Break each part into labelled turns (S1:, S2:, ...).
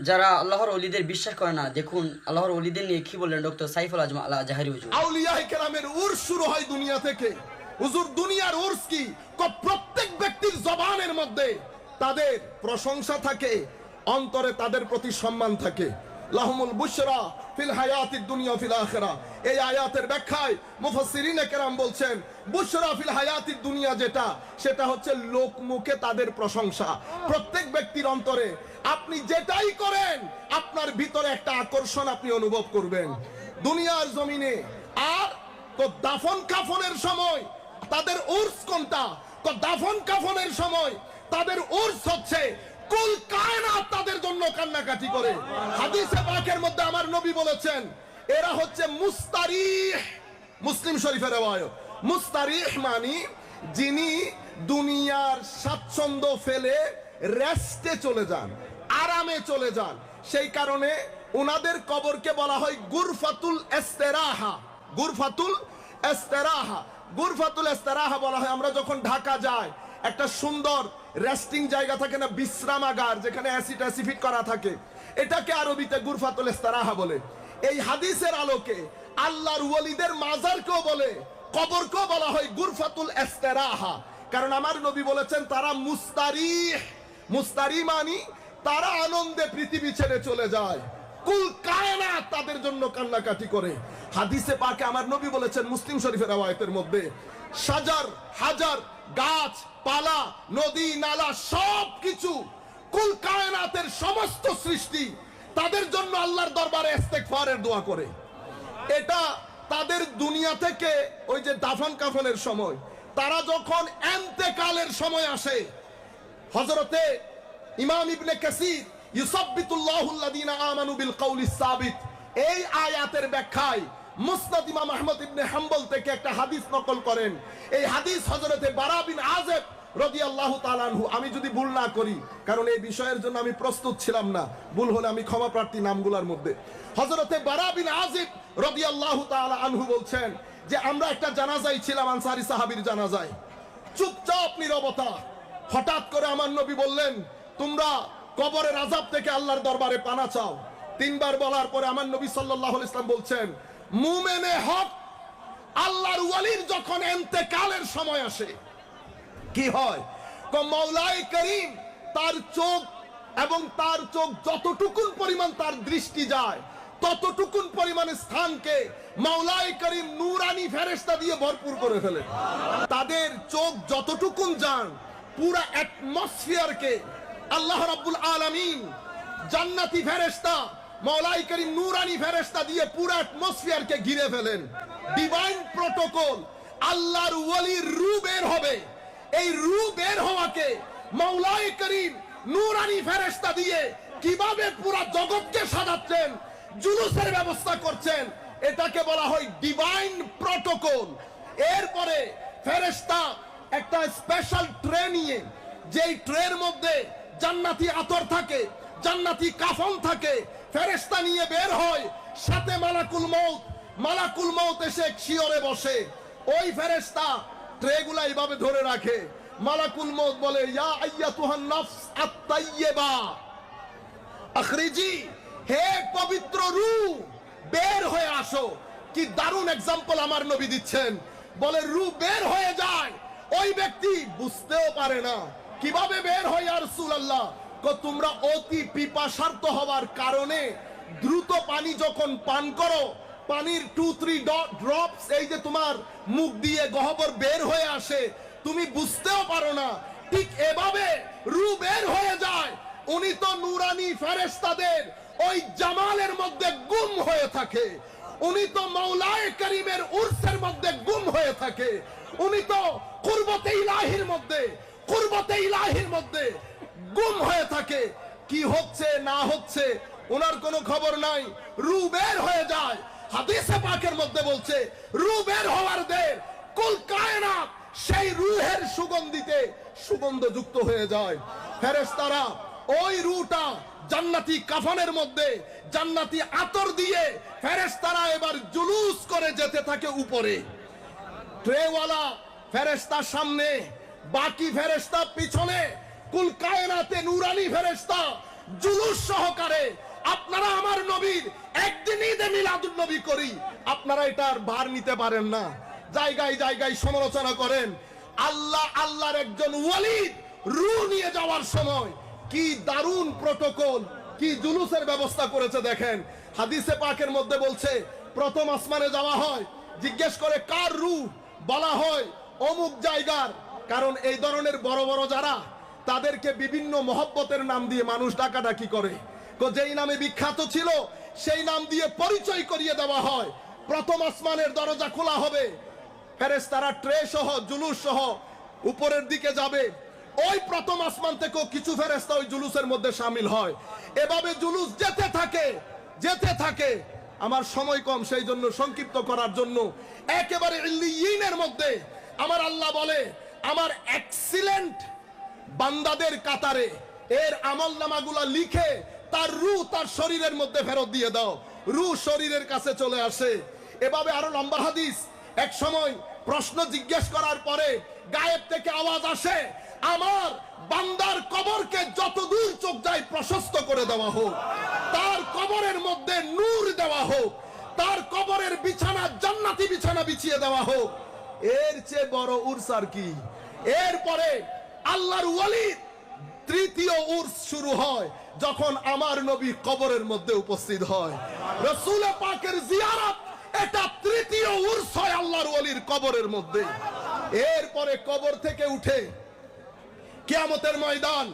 S1: যারা আল্লাহর অলিদের বিশ্বাস করে না, দেখুন আল্লাহর অলিদের নিয়ে কি বললেন ডক্টর সাইফুল আজম আল্লাহ জাহারি হুজুর?
S2: আউলিয়াই কেরামের উর্স শুরু হয় দুনিয়া থেকে। হুজুর, দুনিয়ার উর্স কি? প্রত্যেক ব্যক্তির জবানের মধ্যে তাদের প্রশংসা থাকে, অন্তরে তাদের প্রতি সম্মান থাকে। লাহমুল বুশরা ফিল হায়াতিদ দুনিয়া ফিল আখিরা। এই আয়াতের ব্যাখ্যায় মুফাসসিরিনে কেরাম বলছেন, বুশরা ফিল হায়াতিদ দুনিয়া যেটা, সেটা হচ্ছে লোকমুখে তাদের প্রশংসা। প্রত্যেক ব্যক্তির অন্তরে আপনি যেটাই করেন, আপনার ভিতরে একটা আকর্ষণ আপনি অনুভব করবেন। দুনিয়ার জমিনে আর তো দাফন কাফনের সময়, তাদের উর্স কোনটা? তো দাফন কাফনের সময়, তাদের উর্স হচ্ছে, কুল কায়নাত তাদের জন্য কান্নাকাটি করে। হাদিসে পাকের মধ্যে আমার নবী বলেছেন, এরা হচ্ছে মুস্তারিহ, মুসলিম শরীফের রেওয়ায়ত। মুস্তারিহ মানি যিনি দুনিয়ার স্বাচ্ছন্দ্য ফেলে রেস্টে চলে যান। আরামে চলে যান। সেই কারণে ওনাদের কবরকে বলা হয় গুরফাতুল এস্তেরাহা। গুরফাতুল এস্তেরাহা। গুরফাতুল এস্তেরাহা বলা হয়, আমরা যখন ঢাকা যাই, একটা সুন্দর রেস্টিং জায়গা থাকে না, বিশ্রামাগার, যেখানে অ্যাসিড অ্যাসিফিট করা থাকে। এটাকে আরবিতে গুরফাতুল এস্তেরাহা বলে। এই হাদিসের আলোকে আল্লাহর ওয়ালিদের মাজারকেও বলে, কবরকেও বলা হয় গুরফাতুল এস্তেরাহা। কারণ আমার নবী বলেছেন, তারা মুস্তারিহ। মুস্তারি মানি তারা আনন্দে পৃথিবী ছেড়ে চলে যায়। কুল কায়না তাদের জন্য কান্নাকাটি করে। হাদিসে পাকে আমার নবী বলেছেন মুসলিম শরীফের আওয়ায়তের মধ্যে, সাজার, হাজার, গাছ, পালা, নদী, নালা সব কিছু কুল কায়নাতের সমস্ত সৃষ্টি তাদের জন্য আল্লাহর দরবারে ইস্তেগফারের দোয়া করে। এটা তাদের দুনিয়া থেকে ওই যে দাফন কাফনের সময়, তারা যখন এন্তেকালের সময় আসে হজরতে ইমাম ইবনে কাসির ইউসাব্বিতুল্লাহুল্লাযীনা আমানু বিল কওলিস সাবিত। এই আয়াতের ব্যাখ্যায় মুসনাদ ইমাম আহমদ ইবনে হাম্বল থেকে একটা হাদিস নকল করেন। এই হাদিস হযরতে বারা বিন আযেব রাদিয়াল্লাহু তাআলা আনহু। আমি যদি ভুল না করি, কারণ এই বিষয়ের জন্য আমি প্রস্তুত ছিলাম না, ভুল হলে আমি ক্ষমা প্রার্থী নামগুলোর মধ্যে। হযরতে বারা বিন আযেব রাদিয়াল্লাহু তাআলা আনহু বলছেন যে, আমরা একটা জানাজায় ছিলাম, আনসারী সাহাবীর জানাজায়। চুপচাপ নীরবতা। হঠাৎ করে আমার নবী বললেন তোমরা কবরের আজাব থেকে আল্লাহর দরবারে পানা চাও। তিনবার বলার পরে আমার নবী আলাইহি ইসলাম বলছেন, মুমেনে হক আল্লাহর ওয়ালির যখন এন্তেকালের সময় আসে। কি হয়? মৌলাই করিম তার চোখ এবং তার চোখ যতটুকুন পরিমাণ তার দৃষ্টি যায়, ততটুকুন পরিমাণে স্থানকে মাওলাই করিম নুরানি ফেরেশতা দিয়ে ভরপুর করে ফেলে তাদের চোখ যতটুকুন যান, পুরা অ্যাটমসফিয়ারকে আল্লাহ রাব্বুল আলামিন জান্নাতি ফেরেশতা, মাওলাই করিম নুরানি ফেরেশতা দিয়ে পুরো অ্যাটমসফিয়ারকে ঘিরে ফেলেন। ডিভাইন প্রোটোকল আল্লাহর ওয়ালির রু বের হবে। এই রু বের হওয়াকে মাওলাই করিম নুরানি ফেরেশতা দিয়ে কীভাবে পুরো জগৎকে সাজাচ্ছেন, জুলুসের ব্যবস্থা করছেন, এটাকে বলা হয় ডিভাইন প্রোটোকল এরপরে ফেরেশতা একটা স্পেশাল ট্রে নিয়ে, যেই ট্রের মধ্যে জান্নাতি আতর থাকে, জান্নাতি কাফন থাকে, ফেরেশতা নিয়ে বের হয়, সাথে মালাকুল মউত মালাকুল মউত এসে শিওরে বসে। ওই ফেরেশতা ট্রেগুলা এইভাবে ধরে রাখে। মালাকুল মউত বলে, ইয়া আইয়াতুহান নফস আত-তাইয়্যিবা, আখরিজি, হে পবিত্র রু বের হয়ে আসো। কি দারুণ এক্সাম্পল আমার নবী দিচ্ছেন। বলে রু বের হয়ে যায়, ওই ব্যক্তি বুঝতেও পারে না। কীভাবে বের হয় আর রাসূলুল্লাহ? কো, তোমরা অতি পিপাসার্ত হওয়ার কারণে দ্রুত পানি যখন পান করো, পানির টু থ্রি ড্রপস এই যে তোমার মুখ দিয়ে গহবর বের হয়ে আসে, তুমি বুঝতেও পারো না। ঠিক এভাবে রু বের হয়ে যায়। উনি তো নুরানি ফেরেশতাদের ওই জামালের মধ্যে গুম হয়ে থাকে। উনি তো মৌলায় করিমের উর্সের মধ্যে গুম হয়ে থাকে। উনি তো কুরবতে ইলাহির মধ্যে। কুরবতে ইলাহির মধ্যে গুম হয়ে থাকে। কি হচ্ছে, না হচ্ছে, ওনার কোনো খবর নাই। রু বের হয়ে যায়। হাদিসে পাকের মধ্যে বলছে, রু বের হওয়ার দের, কুল কায়নাত, সেই রুহের সুগন্ধিতে সুগন্ধ যুক্ত হয়ে যায়। ফেরেশতারা, ওই রুটা জান্নাতি কাফনের মধ্যে জান্নাতি আতর দিয়ে ফেরেশতারা এবার জুলুস করে যেতে থাকে উপরে। ট্রেওয়ালা ফেরেশতা সামনে বাকি ফেরেশতা পিছনে। কুল কায়নাতে নুরানি ফেরেশতা, জুলুস সহকারে। আপনারা আমার নবীর একদিন ঈদে মিলাদুন নবী করি। আপনারা এটার ভার নিতে পারেন না। জায়গায় জায়গায় সমালোচনা করেন। আল্লাহ, আল্লাহর একজন ওয়ালিদ রু নিয়ে যাওয়ার সময় কি দারুণ প্রটোকল, কি জুলুসের ব্যবস্থা করেছে দেখেন। হাদিসে পাকের মধ্যে বলছে, প্রথম আসমানে যাওয়া হয়, জিজ্ঞেস করে কার রু বলা হয়, অমুক জায়গার কারণ এই ধরনের বড় বড় যারা, তাদেরকে বিভিন্ন মহব্বতের নাম দিয়ে মানুষ ডাকাডাকি করে। যেই নামে বিখ্যাত ছিল, সেই নাম দিয়ে পরিচয় করিয়ে দেওয়া হয়। প্রথম আসমানের দরজা খোলা হবে। ফেরেশতারা ট্রে সহ, জুলুস সহ উপরের দিকে যাবে। ওই প্রথম আসমান থেকেও কিছু ফেরেশতা ওই জুলুসের মধ্যে সামিল হয়। এভাবে জুলুস যেতে থাকে যেতে থাকে। আমার সময় কম, সেই জন্য সংক্ষিপ্ত করার জন্য। একেবারে ইল্লিয়িনের মধ্যে। আমার আল্লাহ বলে আমার এক্সিলেন্ট বান্দাদের কাতারে এর আমল নামাগুলা লিখে তার রু তার শরীরের মধ্যে ফেরত দিয়ে দাও। রু শরীরের কাছে চলে আসে। এভাবে আরও লম্বা হাদিস। এক সময় প্রশ্ন জিজ্ঞেস করার পরে গায়েব থেকে আওয়াজ আসে, আমার বান্দার কবরকে যত দূর চোখ যায় প্রশস্ত করে দেওয়া হোক, তার কবরের মধ্যে নূর দেওয়া হোক, তার কবরের বিছানা জান্নাতি বিছানা বিছিয়ে দেওয়া হোক এর চেয়ে বড় উর্স আর কি? এরপরে আল্লাহর ওয়ালিদ তৃতীয় উর্স শুরু হয় যখন আমার নবী কবরের মধ্যে উপস্থিত হয়। রসুল পাকের জিয়ারত, এটা তৃতীয় উর্স হয় আল্লাহর ওয়ালির কবরের মধ্যে। এরপরে কবর থেকে উঠে কিয়ামতের ময়দান,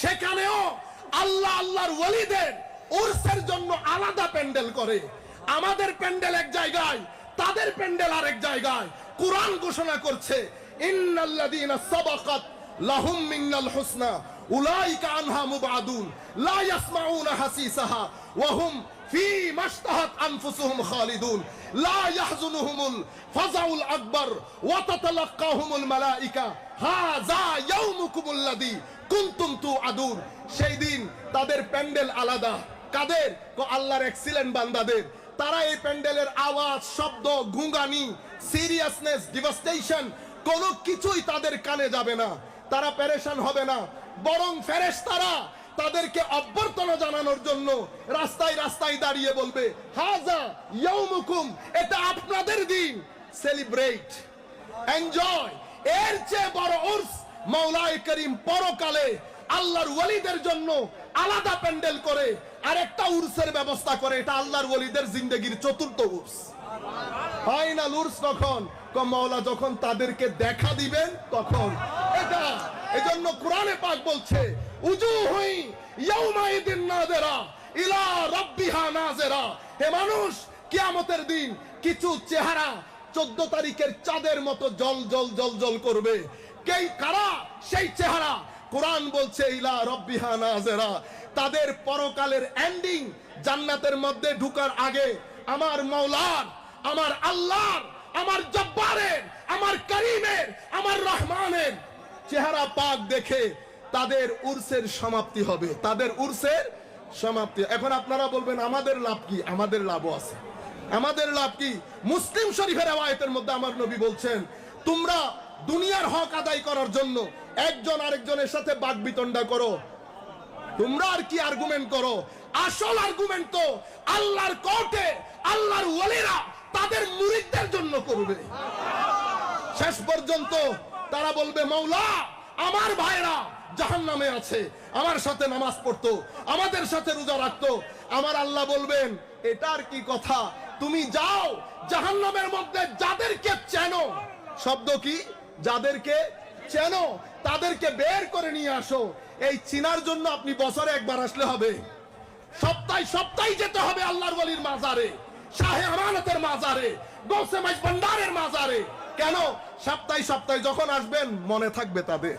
S2: সেখানেও আল্লাহ আল্লাহর ওয়ালিদের উর্সের জন্য আলাদা প্যান্ডেল করে। আমাদের প্যান্ডেল এক জায়গায়, তাদের প্যান্ডেল আরেক জায়গায়। কোরআন ঘোষণা করছে ইন্নাল্লাযীনা সেই দিন তাদের প্যান্ডেল আলাদা। কাদের? আল্লাহর এক্সিলেন্ট বান্দাদের। তারা এই প্যান্ডেলের আওয়াজ, শব্দ, গুঙ্গানি সিরিয়াসনেস ডিভাস্টেশন কোনো কিছুই তাদের কানে যাবে না। তারা পেরেশান হবে না। বরং ফেরেশতারা তাদেরকে অভ্যর্থনা জানানোর জন্য রাস্তায় রাস্তায় দাঁড়িয়ে বলবে, হাজা ইয়াউমুকুম, এটা আপনাদের দিন। সেলিব্রেট এনজয় এর চেয়ে বড় উর্স মাওলায়ে করিম পরকালে আল্লাহর ওয়ালিদের জন্য আলাদা প্যান্ডেল করে আর একটা উর্সের ব্যবস্থা করে, এটা আল্লাহর ওয়ালিদের জিন্দগির চতুর্থ উর্স। ফাইনাল উর্স তখন? মাওলা, যখন তাদেরকে দেখা দিবেন, তখন। এটা, এজন্য কোরআনে পাক বলছে উজু হই ইয়াউমাইদিন নাযিরা ইলা রাব্বিহা নাযিরা। হে মানুষ, কিয়ামতের দিন কিছু চেহারা চোদ্দ তারিখের চাঁদের মতো জল জল জল জল করবে। কেই, কারা? সেই চেহারা। কোরআন বলছে, ইলা রব্বিহা নাযিরা তাদের পরকালের এন্ডিং জান্নাতের মধ্যে ঢুকার আগে আমার মাওলার আমার আল্লাহর, আমার জব্বারের, আমার করিমের, আমার রহমানের চেহারা পাক দেখে তাদের উর্সের সমাপ্তি হবে। তাদের উর্সের সমাপ্তি। এখন আপনারা বলবেন, আমাদের লাভ কি? আমাদের লাভও আছে। আমাদের লাভ কি? মুসলিম শরীফের আয়াতের মধ্যে আমার নবী বলছেন, তোমরা দুনিয়ার হক আদায় করার জন্য একজন আরেকজনের সাথে বাক বিতণ্ডা করো। তোমরা আর কি আর্গুমেন্ট করো? আসল আর্গুমেন্ট তো আল্লাহর কোর্টে আল্লাহর ওয়ালিরা তাদের মুরিদদের জন্য করবে। শেষ পর্যন্ত তারা বলবে, মৌলা, আমার ভাইরা জাহান নামে আছে, আমার সাথে নামাজ পড়তো, আমাদের সাথে রোজা রাখতো। আমার আল্লাহ বলবেন, এটার কি কথা? তুমি যাও জাহান নামের মধ্যে যাদেরকে চেনো, শব্দ কি? যাদেরকে চেনো, তাদেরকে বের করে নিয়ে আসো। এই চিনার জন্য আপনি বছরে একবার আসলে হবে। সপ্তাহে সপ্তাহে যেতে হবে আল্লাহর ওয়ালির মাজারে, শাহে আমানতের মাজারে, গৌসে মাইজ ভান্ডারের মাজারে। কেন? সপ্তাহে সপ্তাহে যখন আসবেন, মনে থাকবে তাদের।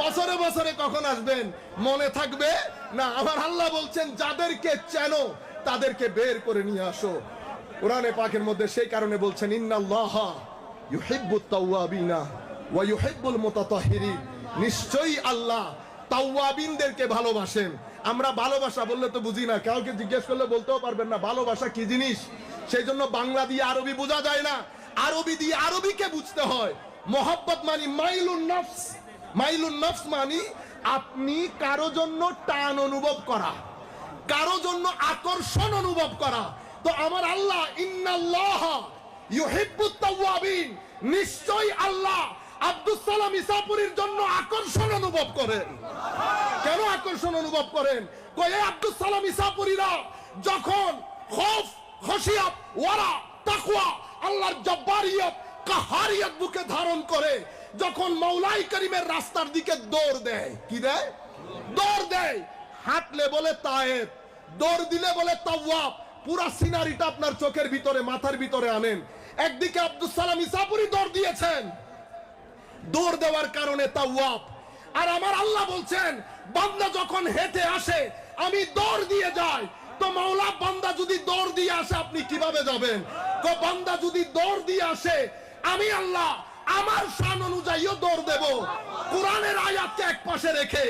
S2: বছরে বছরে কখন আসবেন, মনে থাকবে? না, আমার আল্লাহ বলছেন, যাদেরকে চেনো, তাদেরকে বের করে নিয়ে আসো। কোরআনে পাকের মধ্যে সেই কারণে বলছেন, ইন্নাল্লাহ ইউহিব্বুত তাওয়াবিনা ওয়া ইউহিব্বুল মুতাতাহহিরিন নিশ্চয়ই আল্লাহ তাওয়াবিনদেরকে ভালোবাসেন। আমরা ভালোবাসা বললে তো বুঝি না। কাউকে জিজ্ঞেস করলে বলতেও পারবেন না, ভালোবাসা কি জিনিস? সেই জন্য বাংলা দিয়ে আরবি বোঝা যায় না। আরবি দিয়ে আরবিকে বুঝতে হয়। মোহাব্বত মানি মাইলুন নফস। মাইলুন নফস মানি আপনি কারও জন্য টান অনুভব করা, কারও জন্য আকর্ষণ অনুভব করা। তো আমার আল্লাহ, ইন্নাল্লাহ ইউহিব্বুত তাওয়াবিন। নিশ্চয়ই আল্লাহ আব্দুস সালাম ইসাপুরীর জন্য আকর্ষণ অনুভব করেন। কেন আকর্ষণ অনুভব করেন? কয়ে আব্দুল সালাম ইসাপুরীরা যখন খৌফ খসিয়াত ওয়ারা, তাকওয়া, আল্লাহর জব্বারিয়ত, কাহারিয়ত বুকে ধারণ করে, যখন মৌলাই করিমের রাস্তার দিকে দৌড় দেয়, কি দেয়? দৌড় দেয়। হাঁটলে বলে তায়েব, দৌড় দিলে বলে তাওয়াব। পুরা সিনারিটা আপনার চোখের ভিতরে, মাথার ভিতরে আনেন। একদিকে আব্দুল সালাম ইসাপুরি দৌড় দিয়েছেন দৌড় দেওয়ার কারণে তাওয়াব। আর আমার আল্লাহ বলছেন, বান্দা যখন হেঁটে আসে, আমি দৌড় দিয়ে যাই। তো মাওলা, বান্দা যদি দৌড় দিয়ে আসে, আপনি কীভাবে যাবেন? তো বান্দা যদি দৌড় দিয়ে আসে, আমি আল্লাহ আমার শান অনুযায়ীও দৌড় দেব। কোরআনের আয়াতকে এক পাশে রেখে,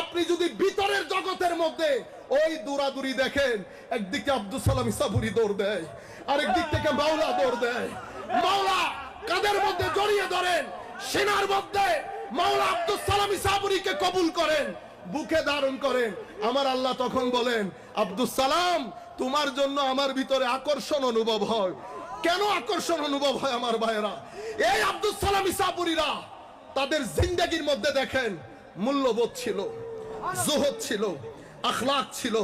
S2: আপনি যদি ভিতরের জগতের মধ্যে ওই দৌড়াদুরি দেখেন, একদিকে আব্দুল সালাম ইসাবুরি দৌড় দেয় আরেক দিক থেকে মাওলা দৌড় দেয়। মাওলা, কাদের মধ্যে জড়িয়ে ধরেন? সেনার মধ্যে মাওলা আব্দুল সালাম ইসাবুরিকে কবুল করেন, বুকে ধারণ করেন। আমার আল্লাহ তখন বলেন আব্দুল সালাম, তোমার জন্য আমার ভিতরে আকর্ষণ অনুভব হয়। কেন আকর্ষণ অনুভব হয় আমার ভাইয়েরা? এই আব্দুল সালাম ইসাবুরিরা তাদের জিন্দগির মধ্যে দেখেন, মূল্যবোধ ছিল, জোহদ ছিল আখলাক ছিল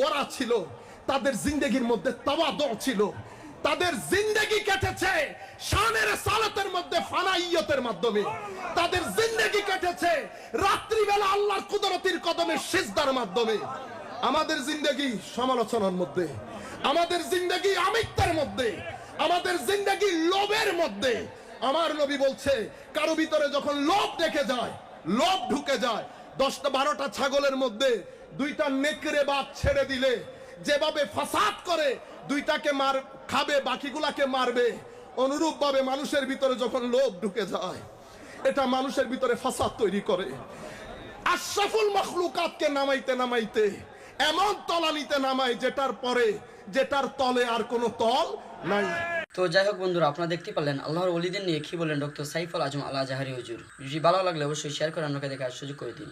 S2: ওরা ছিল, তাদের জিন্দগির মধ্যে তাওয়াদ ছিল। তাদের জিন্দগি কেটেছে শানের সালাতের মধ্যে ফানাইয়তের মাধ্যমে। তাদের জিন্দগি কেটেছে রাত্রিবেলা আল্লাহর কুদরতির কদমে সিজদার মাধ্যমে। আমাদের জিন্দগি সমালোচনার মধ্যে, আমাদের জিন্দগি আমিত্বের মধ্যে, আমাদের জিন্দগি লোভের মধ্যে। আমার নবী বলছে, কারও ভিতরে যখন লোভ দেখে যায়, লোভ ঢুকে যায়, দশটা বারোটা ছাগলের মধ্যে দুইটা নেকড়ে বাদ ছেড়ে দিলে, যেভাবে ফাসাদ করে দুইটাকে মার, খাবে, বাকিগুলাকে মারবে। অনুরূপ ভাবে মানুষের ভিতরে যখন লোভ ঢুকে যায়, এটা মানুষের ভিতরে ফাসাদ তৈরি করে। আশরাফুল মখলুকাতকে নামাইতে নামাইতে, এমন তলানিতে নামাই যেটার পরে, যেটার তলে আর কোনো তল নাই।
S1: তো যাই হোক বন্ধুরা, আপনারা দেখতে পারলেন, আল্লাহর ওলিদের নিয়ে কি বলেন ডক্টর সাইফুল আজম আল্লাহ জাহারি হুজুর। যদি ভালো লাগলে অবশ্যই শেয়ার করে অন্যকে দেখার সুযোগ করে দিন।